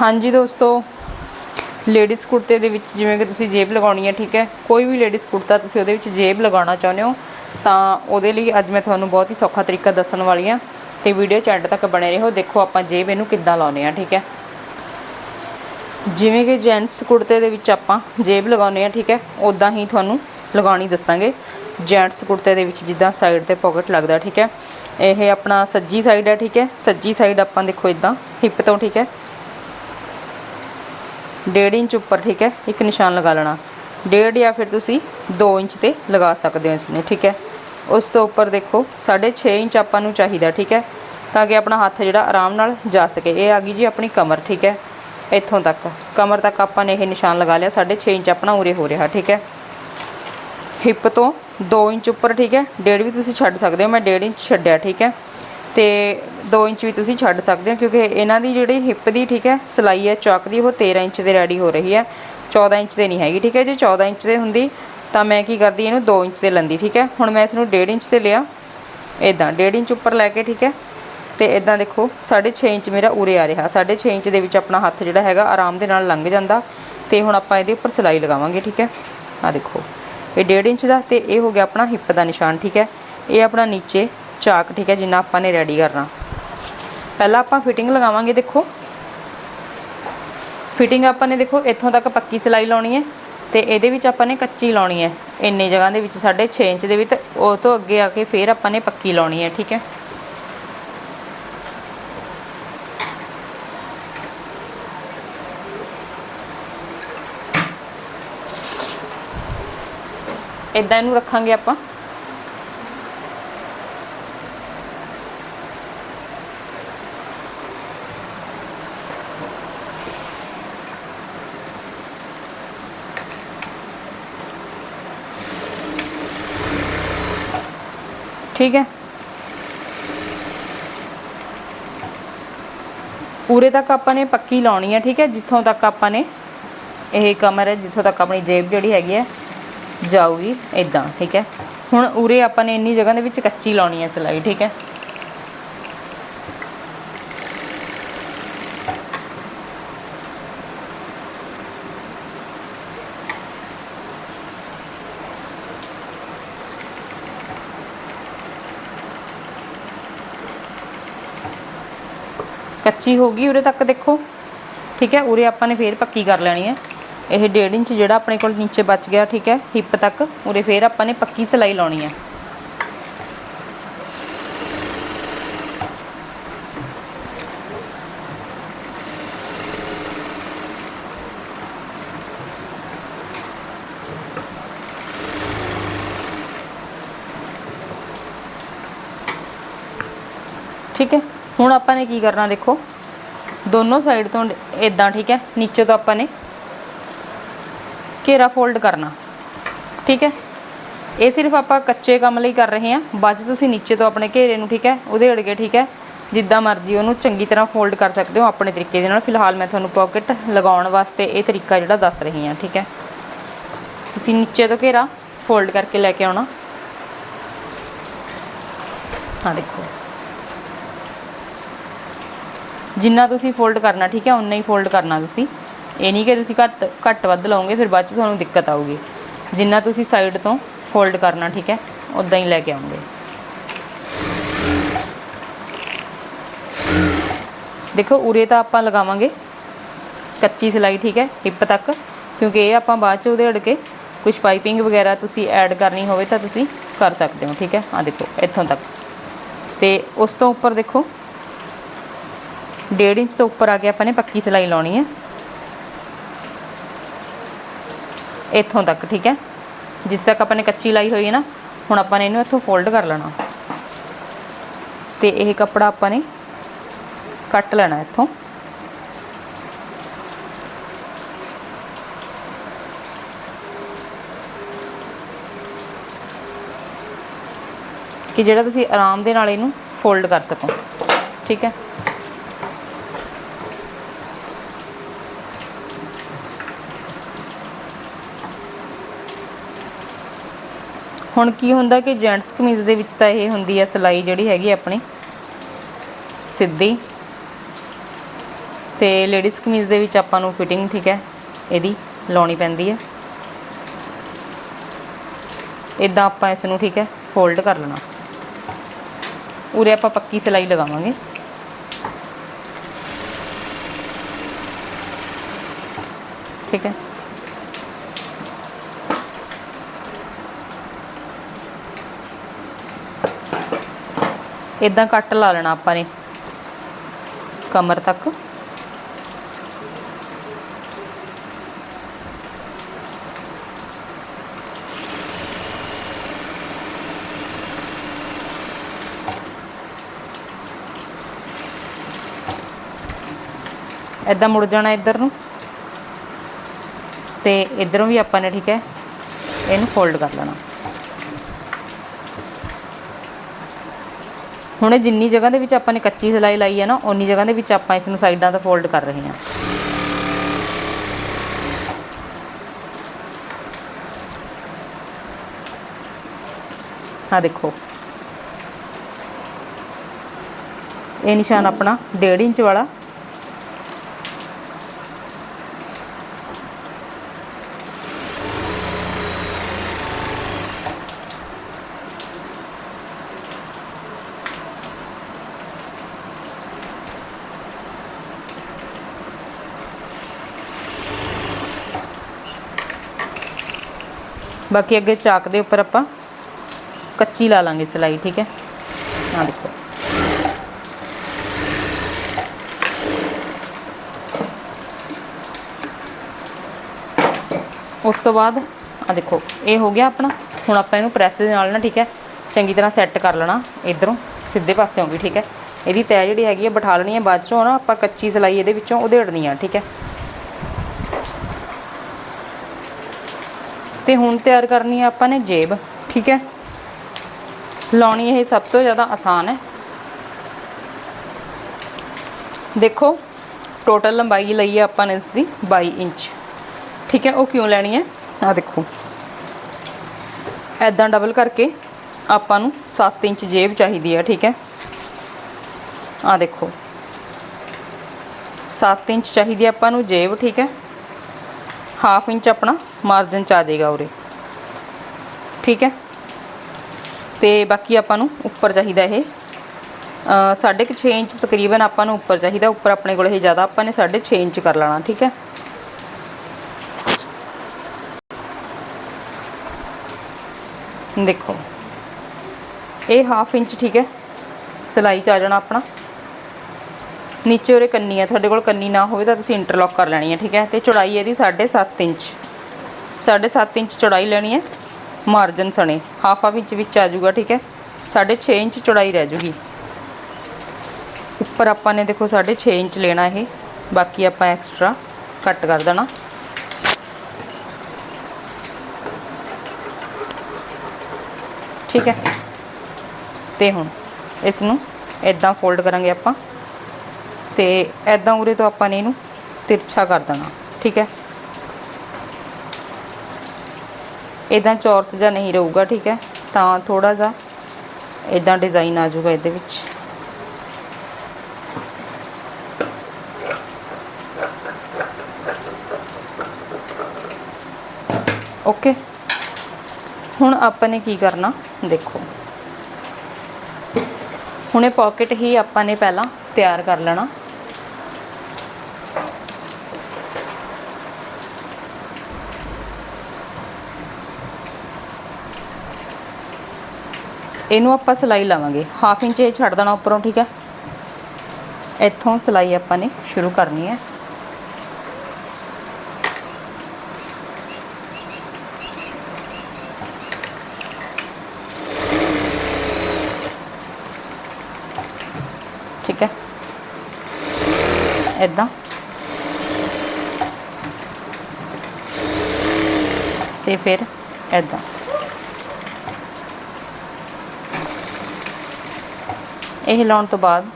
ਹਾਂਜੀ ਦੋਸਤੋ ਲੇਡੀਜ਼ ਕੁੜਤੇ ਦੇ ਵਿੱਚ ਜਿਵੇਂ ਕਿ ਤੁਸੀਂ ਜੇਬ ਲਗਾਉਣੀ ਹੈ, ਠੀਕ ਹੈ? ਕੋਈ ਵੀ ਲੇਡੀਜ਼ ਕੁੜਤਾ ਤੁਸੀਂ ਉਹਦੇ ਵਿੱਚ ਜੇਬ ਲਗਾਉਣਾ ਚਾਹੁੰਦੇ ਹੋ, ਤਾਂ ਉਹਦੇ ਲਈ ਅੱਜ ਮੈਂ ਤੁਹਾਨੂੰ ਬਹੁਤ ਹੀ ਸੌਖਾ ਤਰੀਕਾ ਦੱਸਣ ਵਾਲੀ ਹਾਂ ਤੇ ਵੀਡੀਓ ਚ ਤੱਕ ਬਣੇ ਰਹੋ, ਦੇਖੋ ਆਪਾਂ ਜੇਬ ਇਹਨੂੰ ਕਿੱਦਾਂ ਲਾਉਨੇ ਆ ਠੀਕ ਹੈ? ਜਿਵੇਂ ਕਿ ਜੈਂਟਸ ਕੁੜਤੇ ਦੇ ਵਿੱਚ ਆਪਾਂ ਜੇਬ ਲਗਾਉਨੇ ਆ ਠੀਕ ਹੈ? ਉਦਾਂ ਹੀ ਤੁਹਾਨੂੰ ਲਗਾਉਣੀ ਦੱਸਾਂਗੇ। ਜੈਂਟਸ ਕੁੜਤੇ ਦੇ ਵਿੱਚ ਜਿੱਦਾਂ ਸਾਈਡ ਤੇ ਪਾਕਟ ਲੱਗਦਾ, ਠੀਕ ਹੈ? ਇਹ ਆਪਣਾ ਸੱਜੀ ਸਾਈਡ ਹੈ, ਠੀਕ ਹੈ? ਸੱਜੀ ਸਾਈਡ ਆਪਾਂ ਦੇਖੋ ਇਦਾਂ ਹਿੱਪ ਤੋਂ, ਠੀਕ ਹੈ? ਡੇਢ ਇੰਚ ਉੱਪਰ, ਠੀਕ ਹੈ, ਇੱਕ ਨਿਸ਼ਾਨ ਲਗਾ ਲੈਣਾ। ਡੇਢ ਜਾਂ ਫਿਰ ਤੁਸੀਂ 2 ਇੰਚ ਤੇ ਲਗਾ ਸਕਦੇ ਹੋ ਇਸ ਨੂੰ ਠੀਕ ਹੈ। ਉਸ ਤੋਂ ਉੱਪਰ ਦੇਖੋ 6.5 ਇੰਚ ਆਪਾਂ ਨੂੰ ਚਾਹੀਦਾ, ਠੀਕ ਹੈ। ਤਾਂ ਕਿ ਆਪਣਾ ਹੱਥ ਜਿਹੜਾ ਆਰਾਮ ਨਾਲ ਜਾ ਸਕੇ। ਇਹ ਆ ਗਈ ਜੀ ਆਪਣੀ ਕਮਰ, ਠੀਕ ਹੈ, ਇੱਥੋਂ ਤੱਕ। ਕਮਰ ਤੱਕ ਆਪਾਂ ਨੇ ਇਹ ਨਿਸ਼ਾਨ ਲਗਾ ਲਿਆ 6.5 ਇੰਚ ਆਪਣਾ ਉਰੇ ਹੋ ਰਿਹਾ, ਠੀਕ ਹੈ। ਹਿੱਪ ਤੋਂ 2 ਇੰਚ ਉੱਪਰ, ਠੀਕ ਹੈ। ਡੇਢ ਵੀ ਤੁਸੀਂ ਛੱਡ ਸਕਦੇ ਹੋ, ਮੈਂ ਡੇਢ ਇੰਚ ਛੱਡਿਆ, ਠੀਕ ਹੈ। ਤੇ 2 ਇੰਚ ਵੀ ਤੁਸੀਂ ਛੱਡ ਸਕਦੇ ਹੋ, ਕਿਉਂਕਿ ਇਹਨਾਂ ਦੀ ਜਿਹੜੀ ਹਿੱਪ ਦੀ ਠੀਕ ਹੈ, ਸਲਾਈ ਹੈ, ਚੌਕ ਦੀ, ਉਹ 13 ਇੰਚ ਦੇ ਰੈਡੀ ਹੋ ਰਹੀ ਹੈ। 14 ਇੰਚ ਦੇ ਨਹੀਂ ਹੈਗੀ, ਠੀਕ ਹੈ ਜੇ? 14 ਇੰਚ ਦੇ ਹੁੰਦੀ, ਤਾਂ ਮੈਂ ਕੀ ਕਰਦੀ, ਇਹਨੂੰ 2 ਇੰਚ ਦੇ ਲੰਦੀ, ਠੀਕ ਹੈ? ਹੁਣ ਮੈਂ ਇਸ ਨੂੰ 1.5 ਇੰਚ ਤੇ ਲਿਆ ਇਦਾਂ 1.5 ਇੰਚ ਉੱਪਰ ਲੈ ਕੇ, ਠੀਕ ਹੈ? ਤੇ ਇਦਾਂ ਦੇਖੋ 6.5 ਇੰਚ ਮੇਰਾ ਉਰੇ ਆ ਰਿਹਾ। 6.5 ਇੰਚ ਦੇ ਵਿੱਚ ਆਪਣਾ ਹੱਥ ਜਿਹੜਾ ਹੈਗਾ, ਆਰਾਮ ਦੇ ਨਾਲ ਲੰਘ ਜਾਂਦਾ। ਤੇ ਹੁਣ ਆਪਾਂ ਇਹਦੇ ਉੱਪਰ ਸਿਲਾਈ ਲਗਾਵਾਂਗੇ, ਠੀਕ ਹੈ? ਆ ਦੇਖੋ, ਇਹ 1.5 ਇੰਚ ਦਾ ਤੇ ਇਹ ਹੋ ਗਿਆ ਆਪਣਾ ਹਿੱਪ ਦਾ ਨਿਸ਼ਾਨ, ਠੀਕ ਹੈ? ਇਹ ਆਪਣਾ ਨੀਚੇ ਚਾਕ, ਠੀਕ ਹੈ, ਜਿੰਨਾ ਆਪਾਂ ਨੇ ਰੈਡੀ ਕਰਨਾ। ਪਹਿਲਾਂ ਆਪਾਂ ਫਿਟਿੰਗ ਲਗਾਵਾਂਗੇ, ਦੇਖੋ। ਫਿਟਿੰਗ ਆਪਾਂ ਨੇ, ਦੇਖੋ, ਇੱਥੋਂ ਤੱਕ ਪੱਕੀ ਸਿਲਾਈ ਲਾਉਣੀ ਹੈ ਤੇ ਇਹਦੇ ਵਿੱਚ ਆਪਾਂ ਨੇ ਕੱਚੀ ਲਾਉਣੀ ਹੈ। ਇੰਨੇ ਜਗ੍ਹਾ ਦੇ ਵਿੱਚ 6.5 ਇੰਚ ਦੇ ਵਿੱਚ ਉਹ ਤੋਂ ਅੱਗੇ ਆ ਕੇ ਫੇਰ ਆਪਾਂ ਨੇ ਪੱਕੀ ਲਾਉਣੀ ਹੈ, ਠੀਕ ਹੈ। ਇਦਾਂ ਇਹਨੂੰ ਰੱਖਾਂਗੇ ਆਪਾਂ। ਠੀਕ ਹੈ। ਪੂਰੇ ਤੱਕ ਆਪਾਂ ਨੇ ਪੱਕੀ ਲਾਉਣੀ ਹੈ, ਠੀਕ ਹੈ। ਜਿੱਥੋਂ ਤੱਕ ਆਪਾਂ ਨੇ ਇਹ ਕਮਰ ਹੈ, ਜਿੱਥੋਂ ਤੱਕ ਆਪਣੀ ਜੇਬ ਜਿਹੜੀ ਹੈਗੀ ਹੈ, ਜਾਊਗੀ ਇਦਾਂ ਠੀਕ ਹੈ। ਹੁਣ ਉਰੇ ਆਪਾਂ ਨੇ ਇੰਨੀ ਜਗ੍ਹਾ ਦੇ ਵਿੱਚ ਕੱਚੀ ਲਾਉਣੀ ਹੈ ਸਿਲਾਈ, ਠੀਕ ਹੈ। ਕੱਚੀ ਹੋ ਗਈ, ਉਰੇ ਤੱਕ ਦੇਖੋ। ਠੀਕ ਹੈ, ਉਰੇ ਆਪਾਂ ਨੇ ਫੇਰ ਪੱਕੀ ਕਰ ਲੈਣੀ ਹੈ। ਇਹ 1.5 ਇੰਚ ਜਿਹੜਾ ਆਪਣੇ ਕੋਲ ਨੀਚੇ ਬਚ ਗਿਆ, ਠੀਕ ਹੈ, ਹਿੱਪ ਤੱਕ, ਉਰੇ ਫੇਰ ਆਪਾਂ ਨੇ ਪੱਕੀ ਸਿਲਾਈ ਲਾਉਣੀ ਹੈ। ਠੀਕ ਹੈ ਹੁਣ ਆਪਾਂ ਨੇ ਕੀ ਕਰਨਾ ਦੇਖੋ। ਦੋਨੋਂ ਸਾਈਡ ਤੋਂ ਇਦਾਂ ਠੀਕ ਹੈ, ਨੀਚੇ ਤੋਂ ਆਪਾਂ ਨੇ ਘੇਰਾ ਫੋਲਡ ਕਰਨਾ, ਠੀਕ ਹੈ। ਇਹ ਸਿਰਫ ਆਪਾਂ ਕੱਚੇ ਕੰਮ ਲਈ ਕਰ ਰਹੇ ਹਾਂ। ਬਾਅਦ 'ਚ ਤੁਸੀਂ ਨੀਚੇ ਤੋਂ ਆਪਣੇ ਘੇਰੇ ਨੂੰ, ਠੀਕ ਹੈ, ਉਹਦੇ ਅੜਗੇ ਠੀਕ ਹੈ, ਜਿੱਦਾਂ ਮਰਜ਼ੀ ਉਹਨੂੰ ਚੰਗੀ ਤਰ੍ਹਾਂ ਫੋਲਡ ਕਰ ਸਕਦੇ ਹੋ ਆਪਣੇ ਤਰੀਕੇ ਦੇ ਨਾਲ। ਫਿਲਹਾਲ ਮੈਂ ਤੁਹਾਨੂੰ ਪਾਕਟ ਲਗਾਉਣ ਵਾਸਤੇ ਇਹ ਤਰੀਕਾ ਜਿਹੜਾ ਦੱਸ ਰਹੀ ਹਾਂ, ਠੀਕ ਹੈ। ਤੁਸੀਂ ਨੀਚੇ ਤੋਂ ਘੇਰਾ ਫੋਲਡ ਕਰਕੇ ਲੈ ਕੇ ਆਉਣਾ। ਹਾਂ ਦੇਖੋ। ਜਿੰਨਾ ਤੁਸੀਂ ਫੋਲਡ ਕਰਨਾ, ਠੀਕ ਹੈ ਉਨਾ ਹੀ ਫੋਲਡ ਕਰਨਾ ਤੁਸੀਂ। ਇਹ ਨਹੀਂ ਕਿ ਤੁਸੀਂ ਘੱਟ ਘੱਟ ਵੱਧ ਲਾਓਗੇ ਫਿਰ ਬਾਅਦ ਚ ਤੁਹਾਨੂੰ ਦਿੱਕਤ ਆਊਗੀ। ਜਿੰਨਾ ਤੁਸੀਂ ਸਾਈਡ ਤੋਂ ਫੋਲਡ ਕਰਨਾ, ਠੀਕ ਹੈ ਉਦਾਂ ਹੀ ਲੈ ਕੇ ਆਉਂਗੇ। ਦੇਖੋ, ਉਰੇ ਤਾਂ ਆਪਾਂ ਲਗਾਵਾਂਗੇ ਕੱਚੀ ਸਿਲਾਈ, ਠੀਕ ਹੈ, ਹਿੱਪ ਤੱਕ। ਕਿਉਂਕਿ ਇਹ ਆਪਾਂ ਬਾਅਦ ਚ ਉਹਦੇ ਅੜ ਕੇ ਕੁਝ ਪਾਈਪਿੰਗ ਵਗੈਰਾ ਤੁਸੀਂ ਐਡ ਕਰਨੀ ਹੋਵੇ ਤਾਂ ਤੁਸੀਂ ਕਰ ਸਕਦੇ ਹੋ, ਠੀਕ ਹੈ। ਆ ਦੇਖੋ, ਇੱਥੋਂ ਤੱਕ। ਤੇ ਉਸ ਤੋਂ ਉੱਪਰ ਦੇਖੋ 1.5 ਇੰਚ ਤੋਂ ਉੱਪਰ ਆ ਕੇ ਆਪਾਂ ਨੇ ਪੱਕੀ ਸਿਲਾਈ ਲਾਉਣੀ ਹੈ। ਇੱਥੋਂ ਤੱਕ, ਠੀਕ ਹੈ? ਜਿੱਥੇ ਤੱਕ ਆਪਾਂ ਨੇ ਕੱਚੀ ਲਾਈ ਹੋਈ ਹੈ ਨਾ, ਹੁਣ ਆਪਾਂ ਨੇ ਇਹਨੂੰ ਇੱਥੋਂ ਫੋਲਡ ਕਰ ਲੈਣਾ। ਤੇ ਇਹ ਕੱਪੜਾ ਆਪਾਂ ਨੇ ਕੱਟ ਲੈਣਾ ਇੱਥੋਂ। ਕਿ ਜਿਹੜਾ ਤੁਸੀਂ ਆਰਾਮ ਦੇ ਨਾਲ ਇਹਨੂੰ ਫੋਲਡ ਕਰ ਸਕੋ। ਠੀਕ ਹੈ? ਹੁਣ ਕੀ ਹੁੰਦਾ ਕਿ ਜੈਂਟਸ ਕਮੀਜ਼ ਦੇ ਵਿੱਚ ਤਾਂ ਇਹ ਹੁੰਦੀ ਹੈ ਸਿਲਾਈ ਜਿਹੜੀ ਹੈਗੀ ਆਪਣੀ, ਸਿੱਧੀ। ਤੇ ਲੇਡੀਜ਼ ਕਮੀਜ਼ ਦੇ ਵਿੱਚ ਆਪਾਂ ਨੂੰ ਫਿਟਿੰਗ ਠੀਕ ਹੈ, ਇਹਦੀ ਲਾਉਣੀ ਪੈਂਦੀ ਹੈ ਇਦਾਂ ਆਪਾਂ ਇਸ ਨੂੰ ਠੀਕ ਹੈ ਫੋਲਡ ਕਰ ਲੈਣਾ। ਉਰੇ ਆਪਾਂ ਪੱਕੀ ਸਿਲਾਈ ਲਗਾਵਾਂਗੇ। ਠੀਕ ਹੈ। ਇਦਾਂ ਕੱਟ ਲਾ ਲੈਣਾ ਆਪਾਂ ਨੇ। ਕਮਰ ਤੱਕ। ਇਦਾਂ ਮੁੜ ਜਾਣਾ ਇੱਧਰ ਨੂੰ। ਤੇ ਇਧਰੋਂ ਵੀ ਆਪਾਂ ਨੇ ਠੀਕ ਹੈ, ਇਹਨੂੰ ਫੋਲਡ ਕਰ ਲੈਣਾ। ਹੁਣ ਜਿੰਨੀ ਜਗ੍ਹਾ ਦੇ ਵਿੱਚ ਆਪਾਂ ਨੇ ਕੱਚੀ ਸਿਲਾਈ ਲਾਈ ਹੈ ਨਾ, ਓਨੀ ਜਗ੍ਹਾ ਦੇ ਵਿੱਚ ਆਪਾਂ ਇਸ ਨੂੰ ਸਾਈਡਾਂ ਤੋਂ ਫੋਲਡ ਕਰ ਰਹੇ ਹਾਂ। ਆ ਦੇਖੋ। ਇਹ ਨਿਸ਼ਾਨ ਆਪਣਾ 1.5 ਇੰਚ ਵਾਲਾ ਬਾਕੀ ਅੱਗੇ ਚਾਕ ਦੇ ਉੱਪਰ ਆਪਾਂ ਕੱਚੀ ਲਾ ਲਾਂਗੇ ਸਿਲਾਈ, ਠੀਕ ਹੈ? ਆ ਦੇਖੋ। ਉਸ ਤੋਂ ਬਾਅਦ ਆ ਦੇਖੋ, ਇਹ ਹੋ ਗਿਆ ਆਪਣਾ। ਹੁਣ ਆਪਾਂ ਇਹਨੂੰ ਪ੍ਰੈਸ ਦੇ ਨਾਲ ਨਾ, ਠੀਕ ਹੈ, ਚੰਗੀ ਤਰ੍ਹਾਂ ਸੈੱਟ ਕਰ ਲੈਣਾ ਇਧਰੋਂ, ਸਿੱਧੇ ਪਾਸਿਓਂ ਵੀ, ਠੀਕ ਹੈ। ਇਹਦੀ ਤੈ ਜਿਹੜੀ ਹੈਗੀ ਹੈ ਬਿਠਾ ਲੈਣੀ ਹੈ, ਬਾਅਦ ਚੋਂ ਨਾ ਆਪਾਂ ਕੱਚੀ ਸਿਲਾਈ ਇਹਦੇ ਵਿੱਚੋਂ ਉਧੇੜਨੀ ਆ, ਠੀਕ ਹੈ। ਤੇ ਹੁਣ ਤਿਆਰ ਕਰਨੀ ਹੈ ਆਪਾਂ ਨੇ ਜੇਬ, ਠੀਕ ਹੈ? ਲਾਉਣੀ ਇਹ ਸਭ ਤੋਂ ਜ਼ਿਆਦਾ ਆਸਾਨ ਹੈ। ਦੇਖੋ ਟੋਟਲ ਲੰਬਾਈ ਲਈ ਹੈ ਆਪਾਂ ਨੇ ਇਸ ਦੀ 22 ਇੰਚ, ਠੀਕ ਹੈ? ਉਹ ਕਿਉਂ ਲੈਣੀ ਹੈ? ਆ ਦੇਖੋ। ਐਦਾਂ ਡਬਲ ਕਰਕੇ ਆਪਾਂ ਨੂੰ 7 ਇੰਚ ਜੇਬ ਚਾਹੀਦੀ ਹੈ, ਠੀਕ ਹੈ? ਆ ਦੇਖੋ। 7 ਇੰਚ ਚਾਹੀਦੀ ਆਪਾਂ ਨੂੰ ਜੇਬ, ਠੀਕ ਹੈ? ਹਾਫ ਇੰਚ ਆਪਣਾ ਮਾਰਜਨ ਚ ਆ ਜਾਏਗਾ ਉਰੇ। ਠੀਕ ਹੈ? ਤੇ ਬਾਕੀ ਆਪਾਂ ਨੂੰ ਉੱਪਰ ਚਾਹੀਦਾ ਇਹ। ਅ, ਸਾਢੇ ਕੁ 6 ਇੰਚ ਤਕਰੀਬਨ ਆਪਾਂ ਨੂੰ ਉੱਪਰ ਚਾਹੀਦਾ। ਉੱਪਰ ਆਪਣੇ ਕੋਲ ਇਹ ਜ਼ਿਆਦਾ ਆਪਾਂ ਨੇ 6.5 ਇੰਚ ਕਰ ਲੈਣਾ ਠੀਕ ਹੈ? ਦੇਖੋ। ਇਹ ਹਾਫ ਇੰਚ ਠੀਕ ਹੈ? ਸਿਲਾਈ ਚ ਆ ਜਾਣਾ ਆਪਣਾ। ਨੀਚੇ ਉਰੇ ਕੰਨੀ ਹੈ ਤੁਹਾਡੇ ਕੋਲ ਕੰਨੀ ਨਾ ਹੋਵੇ ਤਾਂ ਤੁਸੀਂ ਇੰਟਰਲੌਕ ਕਰ ਲੈਣੀ ਹੈ ਠੀਕ ਹੈ? ਤੇ ਚੌੜਾਈ ਇਹਦੀ 7.5 ਇੰਚ। 7.5 ਇੰਚ ਚੌੜਾਈ ਲੈਣੀ ਹੈ ਮਾਰਜਨ ਸਣੇ। ਹਾਫ ਹਾਫ ਇੰਚ ਵਿੱਚ ਆ ਜਾਊਗਾ, ਠੀਕ ਹੈ? 6.5 ਇੰਚ ਚੌੜਾਈ ਰਹਿ ਜੂਗੀ। ਉੱਪਰ ਆਪਾਂ ਨੇ ਦੇਖੋ 6.5 ਇੰਚ ਲੈਣਾ ਇਹ, ਬਾਕੀ ਆਪਾਂ ਐਕਸਟਰਾ ਕੱਟ ਕਰ ਦੇਣਾ। ਠੀਕ ਹੈ? ਤੇ ਹੁਣ ਇਸ ਨੂੰ ਇਦਾਂ ਫੋਲਡ ਕਰਾਂਗੇ ਆਪਾਂ। ਤੇ ਐਦਾਂ ਉਰੇ ਤੋਂ ਆਪਾਂ ਨੇ ਇਹਨੂੰ ਤਿਰਛਾ ਕਰ ਦੇਣਾ, ਠੀਕ ਹੈ? ਇਦਾਂ ਚੌਰਸ ਜਾਂ ਨਹੀਂ ਰਹੂਗਾ, ਠੀਕ ਹੈ? ਤਾਂ ਥੋੜਾ ਜਿਹਾ ਇਦਾਂ ਡਿਜ਼ਾਈਨ ਆ ਜਾਊਗਾ ਇਹਦੇ ਵਿੱਚ। ਓਕੇ ਹੁਣ ਆਪਾਂ ਨੇ ਕੀ ਕਰਨਾ? ਦੇਖੋ। ਹੁਣ ਇਹ ਪਾਕਟ ਹੀ ਆਪਾਂ ਨੇ ਪਹਿਲਾਂ ਤਿਆਰ ਕਰ ਲੈਣਾ। ਇਹਨੂੰ ਆਪਾਂ ਸਿਲਾਈ ਲਾਵਾਂਗੇ। ਹਾਫ ਇੰਚ ਇਹ ਛੱਡ ਦੇਣਾ ਉੱਪਰੋਂ, ਠੀਕ ਹੈ? ਇੱਥੋਂ ਸਿਲਾਈ ਆਪਾਂ ਨੇ ਸ਼ੁਰੂ ਕਰਨੀ ਹੈ। ਠੀਕ ਹੈ? ਇਦਾਂ ਤੇ ਫਿਰ ਇਦਾਂ ਇਹ ਲਾਉਣ ਤੋਂ ਬਾਅਦ।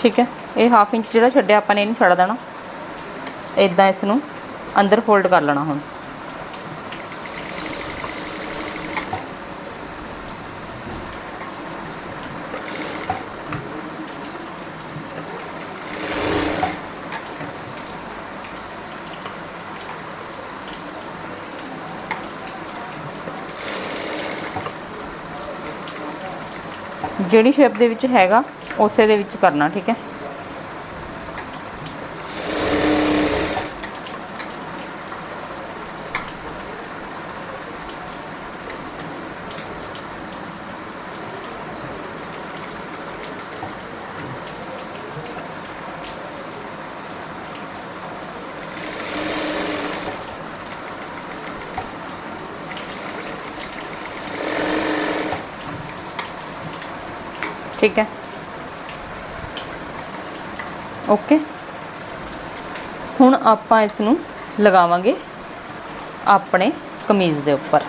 ਠੀਕ ਹੈ। ਇਹ ਹਾਫ ਇੰਚ ਜਿਹੜਾ ਛੱਡਿਆ ਆਪਾਂ ਨੇ, ਇਹਨੂੰ ਛੱਡ ਦੇਣਾ। ਇਦਾਂ ਇਸ ਨੂੰ ਅੰਦਰ ਫੋਲਡ ਕਰ ਲੈਣਾ ਹੁਣ। ਜਿਹੜੀ ਸ਼ੇਪ ਦੇ ਵਿੱਚ ਹੈਗਾ ਉਸੇ ਦੇ ਵਿੱਚ ਕਰਨਾ ਠੀਕ ਹੈ? ਠੀਕ ਹੈ। ਓਕੇ ਹੁਣ ਆਪਾਂ ਇਸ ਨੂੰ ਲਗਾਵਾਂਗੇ ਆਪਣੇ ਕਮੀਜ਼ ਦੇ ਉੱਪਰ।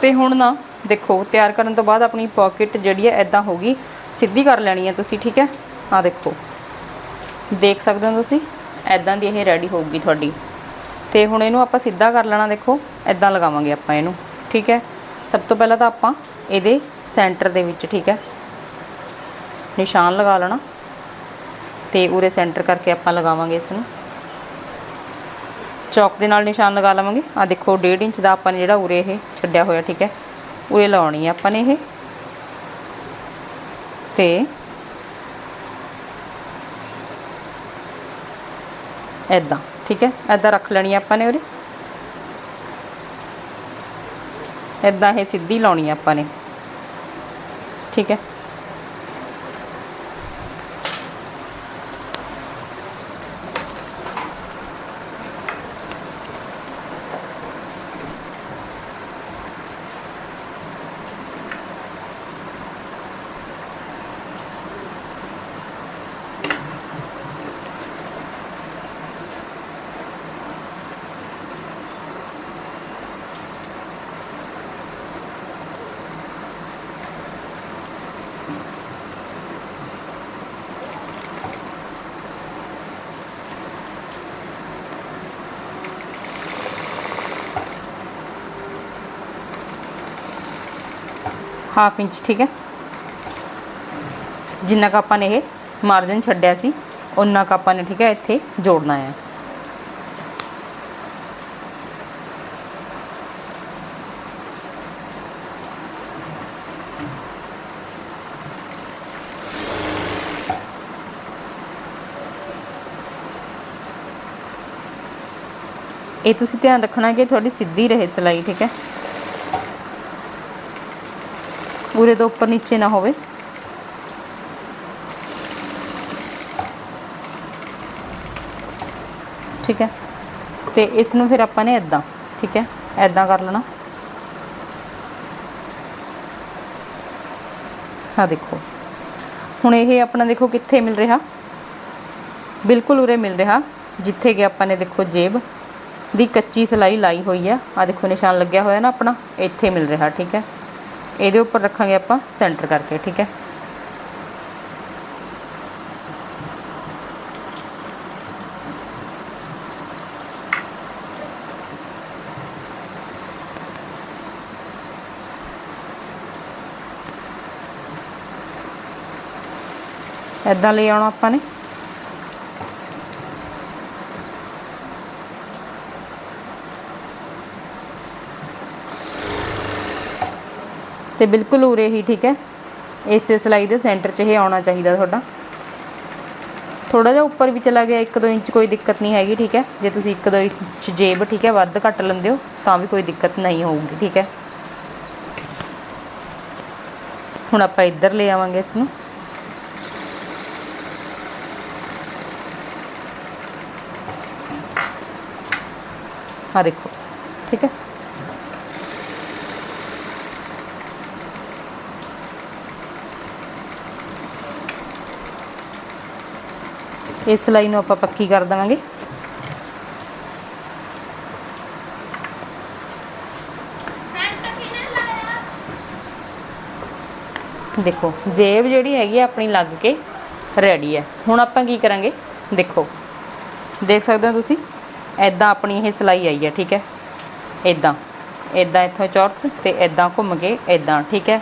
ਤੇ ਹੁਣ ਨਾ ਦੇਖੋ, ਤਿਆਰ ਕਰਨ ਤੋਂ ਬਾਅਦ ਆਪਣੀ ਪਾਕਟ ਜਿਹੜੀ ਹੈ ਐਦਾਂ ਹੋਗੀ ਸਿੱਧੀ ਕਰ ਲੈਣੀ ਹੈ ਤੁਸੀਂ, ਠੀਕ ਹੈ? ਆ ਦੇਖੋ। ਦੇਖ ਸਕਦੇ ਹੋ ਤੁਸੀਂ? ਐਦਾਂ ਦੀ ਇਹ ਰੈਡੀ ਹੋਊਗੀ ਤੁਹਾਡੀ। ਤੇ ਹੁਣ ਇਹਨੂੰ ਆਪਾਂ ਸਿੱਧਾ ਕਰ ਲੈਣਾ, ਦੇਖੋ। ਐਦਾਂ ਲਗਾਵਾਂਗੇ ਆਪਾਂ ਇਹਨੂੰ, ਠੀਕ ਹੈ? ਸਭ ਤੋਂ ਪਹਿਲਾਂ ਤਾਂ ਆਪਾਂ ਇਹਦੇ ਸੈਂਟਰ ਦੇ ਵਿੱਚ, ਠੀਕ ਹੈ? ਨਿਸ਼ਾਨ ਲਗਾ ਲੈਣਾ। ਤੇ ਉਰੇ ਸੈਂਟਰ ਕਰਕੇ ਆਪਾਂ ਲਗਾਵਾਂਗੇ ਇਸ ਨੂੰ। ਚੌਕ ਦੇ ਨਾਲ ਨਿਸ਼ਾਨ ਲਗਾ ਲਵਾਂਗੇ। ਆ ਦੇਖੋ 1.5 ਇੰਚ ਦਾ ਆਪਾਂ ਨੇ ਜਿਹੜਾ ਉਰੇ ਇਹ ਛੱਡਿਆ ਹੋਇਆ, ਠੀਕ ਹੈ? ਉਰੇ ਲਾਉਣੀ ਹੈ ਆਪਾਂ ਨੇ ਇਹ। ਤੇ ਐਦਾਂ ਠੀਕ ਹੈ? ਐਦਾਂ ਰੱਖ ਲੈਣੀ ਆਪਾਂ ਨੇ ਉਰੇ। ਐਦਾਂ ਇਹ ਸਿੱਧੀ ਲਾਉਣੀ ਆਪਾਂ ਨੇ। ਠੀਕ ਹੈ? ਹਾਫ ਇੰਚ ਠੀਕ ਹੈ ਜਿੰਨਾ ਕੁ ਆਪਾਂ ਨੇ ਇਹ ਮਾਰਜਨ ਛੱਡਿਆ ਸੀ ਉਨਾ ਕੁ ਆਪਾਂ ਨੇ ਠੀਕ ਹੈ ਇੱਥੇ ਜੋੜਨਾ ਹੈ ਇਹ ਤੁਸੀਂ ਧਿਆਨ ਰੱਖਣਾ ਕਿ ਤੁਹਾਡੀ ਸਿੱਧੀ ਰਹੇ ਸਿਲਾਈ ਠੀਕ ਹੈ ਉਰੇ ਤੋਂ ਉੱਪਰ ਨੀਚੇ ਨਾ ਹੋਵੇ। ਠੀਕ ਹੈ? ਤੇ ਇਸ ਨੂੰ ਫਿਰ ਆਪਾਂ ਨੇ ਇਦਾਂ ਠੀਕ ਹੈ? ਇਦਾਂ ਕਰ ਲੈਣਾ। ਆ ਦੇਖੋ। ਹੁਣ ਇਹ ਆਪਣਾ ਦੇਖੋ ਕਿੱਥੇ ਮਿਲ ਰਿਹਾ? ਬਿਲਕੁਲ ਉਰੇ ਮਿਲ ਰਿਹਾ, ਜਿੱਥੇ ਕਿ ਆਪਾਂ ਨੇ ਦੇਖੋ ਜੇਬ ਦੀ ਕੱਚੀ ਸਿਲਾਈ ਲਾਈ ਹੋਈ ਆ ਆ ਦੇਖੋ ਨਿਸ਼ਾਨ ਲੱਗਿਆ ਹੋਇਆ ਨਾ ਆਪਣਾ, ਇੱਥੇ ਮਿਲ ਰਿਹਾ, ਠੀਕ ਹੈ? ਇਹਦੇ ਉੱਪਰ ਰੱਖਾਂਗੇ ਆਪਾਂ ਸੈਂਟਰ ਕਰਕੇ ਠੀਕ ਹੈ? ਐਦਾਂ ਲੈ ਆਉਣਾ ਆਪਾਂ ਨੇ। ਤੇ ਬਿਲਕੁਲ ਉਰੇ ਹੀ, ਠੀਕ ਹੈ? ਇਸੇ ਸਿਲਾਈ ਦੇ ਸੈਂਟਰ 'ਚ ਇਹ ਆਉਣਾ ਚਾਹੀਦਾ ਤੁਹਾਡਾ। ਥੋੜਾ ਜਿਹਾ ਉੱਪਰ ਵੀ ਚਲਾ ਗਿਆ 1-2 ਇੰਚ ਕੋਈ ਦਿੱਕਤ ਨਹੀਂ ਹੈਗੀ, ਠੀਕ ਹੈ? ਜੇ ਤੁਸੀਂ 1-2 ਇੰਚ ਜੇਬ, ਠੀਕ ਹੈ, ਵੱਧ ਘੱਟ ਲੈਂਦੇ ਹੋ, ਤਾਂ ਵੀ ਕੋਈ ਦਿੱਕਤ ਨਹੀਂ ਹੋਊਗੀ, ਠੀਕ ਹੈ? ਹੁਣ ਆਪਾਂ ਇੱਧਰ ਲੈ ਆਵਾਂਗੇ ਇਸ ਨੂੰ। ਆ ਦੇਖੋ, ਠੀਕ ਹੈ? ਇਸ ਸਿਲਾਈ ਨੂੰ ਆਪਾਂ ਪੱਕੀ ਕਰ ਦੇਵਾਂਗੇ। ਦੇਖੋ, ਜੇਬ ਜਿਹੜੀ ਹੈਗੀ ਆ ਆਪਣੀ ਲੱਗ ਕੇ ਰੈਡੀ ਹੈ ਹੁਣ ਆਪਾਂ ਕੀ ਕਰਾਂਗੇ? ਦੇਖੋ। ਦੇਖ ਸਕਦੇ ਹੋ ਤੁਸੀਂ? ਐਦਾਂ ਆਪਣੀ ਇਹ ਸਿਲਾਈ ਆਈ ਹੈ ਠੀਕ ਹੈ? ਐਦਾਂ ਐਦਾਂ ਇੱਥੋਂ ਚੌਰਸ ਤੇ ਐਦਾਂ ਘੁੰਮ ਕੇ ਐਦਾਂ ਠੀਕ ਹੈ?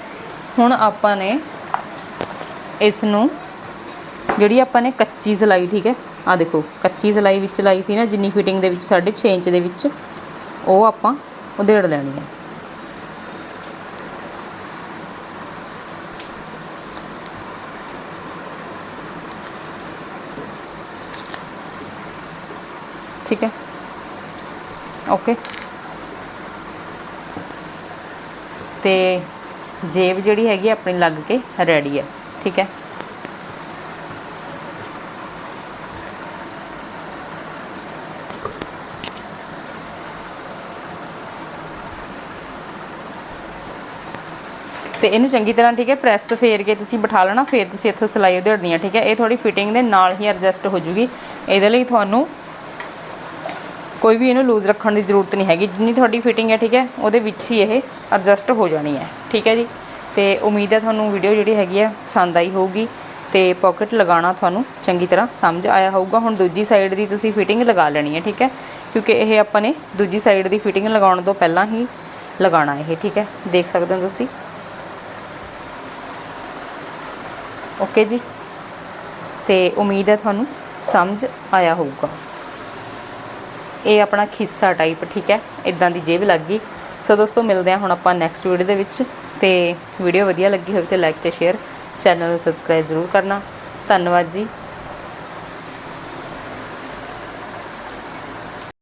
ਹੁਣ ਆਪਾਂ ਨੇ ਇਸ ਨੂੰ ਜਿਹੜੀ ਆਪਾਂ ਨੇ ਕੱਚੀ ਸਿਲਾਈ, ਠੀਕ ਹੈ? ਆ ਦੇਖੋ, ਕੱਚੀ ਸਿਲਾਈ ਵਿੱਚ ਲਾਈ ਸੀ ਨਾ, ਜਿੰਨੀ ਫਿਟਿੰਗ ਦੇ ਵਿੱਚ 6.5 ਇੰਚ ਦੇ ਵਿੱਚ, ਉਹ ਆਪਾਂ ਉਧੇੜ ਲੈਣੀ ਹੈ। ਠੀਕ ਹੈ? ਓਕੇ ਤੇ ਜੇਬ ਜਿਹੜੀ ਹੈਗੀ ਆਪਣੀ ਲੱਗ ਕੇ ਰੈਡੀ ਹੈ, ਠੀਕ ਹੈ? ਤੇ ਇਹਨੂੰ ਚੰਗੀ ਤਰ੍ਹਾਂ ਠੀਕ ਹੈ ਪ੍ਰੈਸ ਫੇਰ ਕੇ ਤੁਸੀਂ ਬਿਠਾ ਲੈਣਾ, ਫੇਰ ਤੁਸੀਂ ਇੱਥੋਂ ਸਿਲਾਈ ਉਧੇੜਨੀ ਹੈ ਠੀਕ ਹੈ। ਇਹ ਥੋੜੀ ਫਿਟਿੰਗ ਦੇ ਨਾਲ ਹੀ ਐਡਜਸਟ ਹੋ ਜੂਗੀ। ਇਹਦੇ ਲਈ ਤੁਹਾਨੂੰ ਕੋਈ ਵੀ ਇਹਨੂੰ ਲੂਜ਼ ਰੱਖਣ ਦੀ ਜ਼ਰੂਰਤ ਨਹੀਂ ਹੈਗੀ। ਜਿੰਨੀ ਤੁਹਾਡੀ ਫਿਟਿੰਗ ਹੈ, ਠੀਕ ਹੈ, ਉਹਦੇ ਵਿੱਚ ਹੀ ਇਹ ਐਡਜਸਟ ਹੋ ਜਾਣੀ ਹੈ, ਠੀਕ ਹੈ ਜੀ। ਤੇ ਉਮੀਦ ਹੈ ਤੁਹਾਨੂੰ ਵੀਡੀਓ ਜਿਹੜੀ ਹੈਗੀ ਹੈ, ਪਸੰਦ ਆਈ ਹੋਊਗੀ ਤੇ ਪਾਕਟ ਲਗਾਉਣਾ ਤੁਹਾਨੂੰ ਚੰਗੀ ਤਰ੍ਹਾਂ ਸਮਝ ਆਇਆ ਹੋਊਗਾ। ਹੁਣ ਦੂਜੀ ਸਾਈਡ ਦੀ ਤੁਸੀਂ ਫਿਟਿੰਗ ਲਗਾ ਲੈਣੀ ਹੈ, ਠੀਕ ਹੈ, ਕਿਉਂਕਿ ਇਹ ਆਪਾਂ ਨੇ ਦੂਜੀ ਸਾਈਡ ਦੀ ਫਿਟਿੰਗ ਲਗਾਉਣ ਤੋਂ ਪਹਿਲਾਂ ਹੀ ਲਗਾਉਣਾ ਇਹ, ਠੀਕ ਹੈ। ਦੇਖ ਸਕਦੇ ਹੋ ਤੁਸੀਂ। ਓਕੇ ਜੀ। ਤੇ ਉਮੀਦ ਹੈ ਤੁਹਾਨੂੰ ਸਮਝ ਆਇਆ ਹੋਊਗਾ। ਇਹ ਆਪਣਾ ਖਿੱਸਾ ਟਾਈਪ ਠੀਕ ਹੈ? ਇਦਾਂ ਦੀ ਜੇਬ ਲੱਗ ਗਈ। ਸੋ ਦੋਸਤੋ, ਮਿਲਦੇ ਹਾਂ ਹੁਣ ਆਪਾਂ ਨੈਕਸਟ ਵੀਡੀਓ ਦੇ ਵਿੱਚ। ਤੇ ਵੀਡੀਓ ਵਧੀਆ ਲੱਗੀ ਹੋਵੇ ਤੇ ਲਾਈਕ ਤੇ ਸ਼ੇਅਰ ਚੈਨਲ ਨੂੰ ਸਬਸਕ੍ਰਾਈਬ ਜ਼ਰੂਰ ਕਰਨਾ। ਧੰਨਵਾਦ ਜੀ।